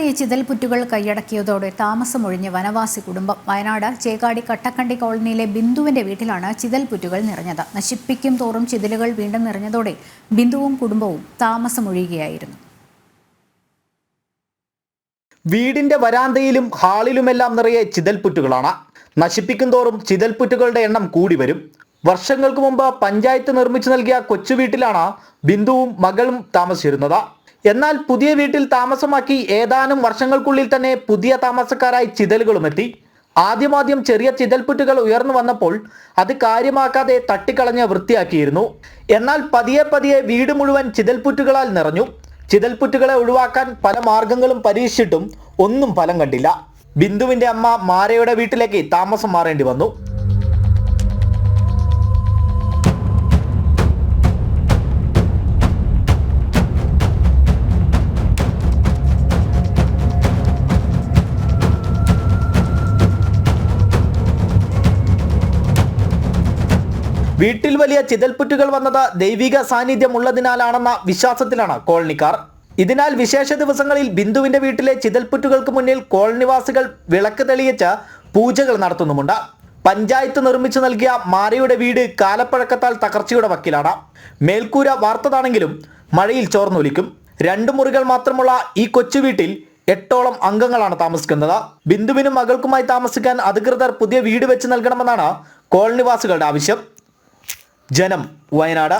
വലിച്ചെറിയ ചിതൽപുറ്റുകൾ കൈയടക്കിയതോടെ താമസമൊഴിഞ്ഞ വനവാസി കുടുംബം വയനാട് ചേക്കാടി കട്ടക്കണ്ടി കോളനിയിലെ ബിന്ദുവിന്റെ വീട്ടിലാണ് ചിതൽപുറ്റുകൾ നിറഞ്ഞത്. നശിപ്പിക്കും തോറും ചിതലുകൾ വീണ്ടും നിറഞ്ഞതോടെ ബിന്ദുവും കുടുംബവും താമസമൊഴിയുകയായിരുന്നു. വീടിന്റെ വരാന്തയിലും ഹാളിലുമെല്ലാം നിറയെ ചിതൽപുറ്റുകളാണ് നശിപ്പിക്കും തോറും ചിതൽപുറ്റുകളുടെ എണ്ണം കൂടി വരും. വർഷങ്ങൾക്ക് മുമ്പ് പഞ്ചായത്ത് നിർമ്മിച്ചു നൽകിയ കൊച്ചു വീട്ടിലാണ് ബിന്ദുവും മകളും താമസിച്ചിരുന്നത്. എന്നാൽ പുതിയ വീട്ടിൽ താമസമാക്കി ഏതാനും വർഷങ്ങൾക്കുള്ളിൽ തന്നെ പുതിയ താമസക്കാരായി ചിതലുകളും എത്തി. ആദ്യമാദ്യം ചെറിയ ചിതൽപുറ്റുകൾ ഉയർന്നു വന്നപ്പോൾ അത് കാര്യമാക്കാതെ തട്ടിക്കളഞ്ഞ് വൃത്തിയാക്കിയിരുന്നു. എന്നാൽ പതിയെ പതിയെ വീട് മുഴുവൻ ചിതൽപുറ്റുകളാൽ നിറഞ്ഞു. ചിതൽപുറ്റുകളെ ഒഴിവാക്കാൻ പല മാർഗങ്ങളും പരീക്ഷിച്ചിട്ടും ഒന്നും ഫലം കണ്ടില്ല. ബിന്ദുവിന്റെ അമ്മ മാരയുടെ വീട്ടിലേക്ക് താമസം മാറേണ്ടി വന്നു. വീട്ടിൽ വലിയ ചിതൽപുറ്റുകൾ വന്നത് ദൈവിക സാന്നിധ്യം ഉള്ളതിനാലാണെന്ന വിശ്വാസത്തിലാണ് കോളനിക്കാർ. ഇതിനാൽ വിശേഷ ദിവസങ്ങളിൽ ബിന്ദുവിന്റെ വീട്ടിലെ ചിതൽപുറ്റുകൾക്ക് മുന്നിൽ കോളനിവാസികൾ വിളക്ക് തെളിയിച്ച് പൂജകൾ നടത്തുന്നുമുണ്ട്. പഞ്ചായത്ത് നിർമ്മിച്ചു നൽകിയ മാരയുടെ വീട് കാലപ്പഴക്കത്താൽ തകർച്ചയുടെ വക്കിലാണ്. മേൽക്കൂര വാർത്തതാണെങ്കിലും മഴയിൽ ചോർന്നൊലിക്കും. രണ്ട് മുറികൾ മാത്രമുള്ള ഈ കൊച്ചു വീട്ടിൽ എട്ടോളം അംഗങ്ങളാണ് താമസിക്കുന്നത്. ബിന്ദുവിനും മകൾക്കുമായി താമസിക്കാൻ അധികൃതർ പുതിയ വീട് വെച്ച് നൽകണമെന്നാണ് കോളനിവാസികളുടെ ആവശ്യം. ജനം വയനാട്